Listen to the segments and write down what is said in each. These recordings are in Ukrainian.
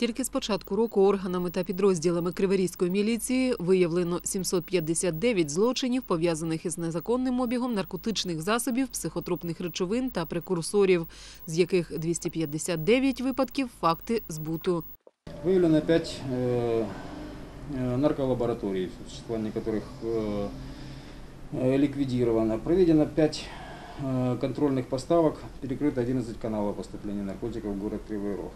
Тільки з початку року органами та підрозділами Криворізької міліції виявлено 759 злочинів, пов'язаних із незаконним обігом наркотичних засобів, психотропних речовин та прекурсорів, з яких 259 випадків – факти збуту. Выявлено пять э, э, нарколабораторий, существование которых э, э, ликвидировано. Проведено 5 контрольных поставок, перекрыто 11 каналов поступления наркотиков в город Кривой Рог.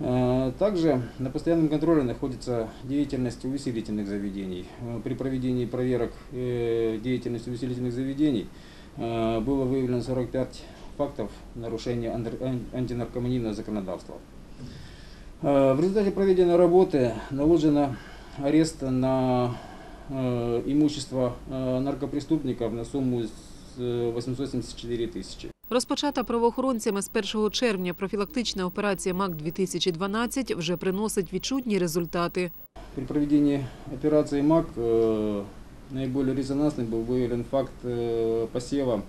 Э, Также на постоянном контроле находится деятельность увеселительных заведений. Э, При проведении проверок э, деятельности увеселительных заведений было выявлено 45 фактов нарушения антинаркоманийного законодавства. Э, В результате проведенной работы наложено арест на имущество наркопреступников на сумму с, э, 874 тысячи. Розпочата правоохоронцями з 1 червня профілактична операція МАК-2012 вже приносить відчутні результати. При проведении операции МАК э, наиболее резонансным был выявлен факт э, посева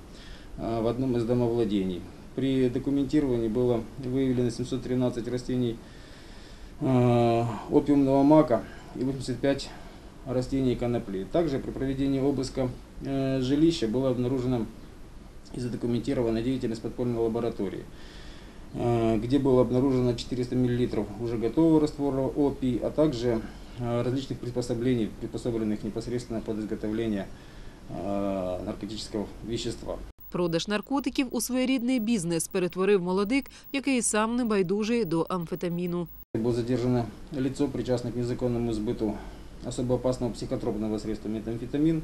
э, в одном из домовладений. При документировании было выявлено 713 растений э, опиумного мака и 85 растений конопли. Также при проведении обыска э, жилища было обнаружено и задокументирована деятельность подпольной лаборатории, э, где было обнаружено 400 мл уже готового раствора опий, а также э, различных приспособлений, приспособленных непосредственно под изготовление э, наркотического вещества. Продаж наркотиків у своєрідний бізнес перетворив молодик, який сам не байдужий до амфетаміну. Было задержано лицо, причастное к незаконному сбыту особо опасного психотропного средства метамфетамин.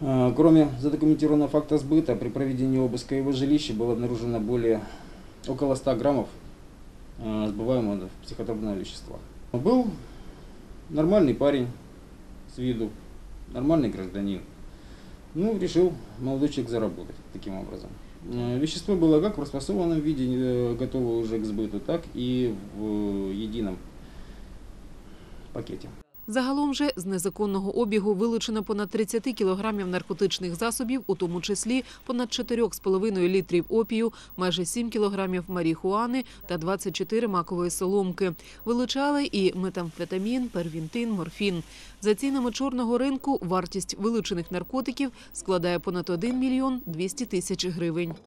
Э, Кроме задокументированного факта сбыта, при проведении обыска его жилища было обнаружено более около 100 граммов э, сбываемого психотропного вещества. Был нормальный парень с виду, нормальный гражданин. Ну, решил молодой человек заработать таким образом. Э, Вещество было как в расфасованном виде, готово уже к сбыту, так и в едином пакете. Загалом же з незаконного обігу вилучено понад 30 кілограмів наркотичних засобів, у тому числі понад 4,5 літрів опію, майже 7 кілограмів марихуани та 24 макової соломки. Вилучали і метамфетамін, первінтин, морфін. За цінами чорного ринку вартість вилучених наркотиків складає понад 1 мільйон 200 тисяч гривень.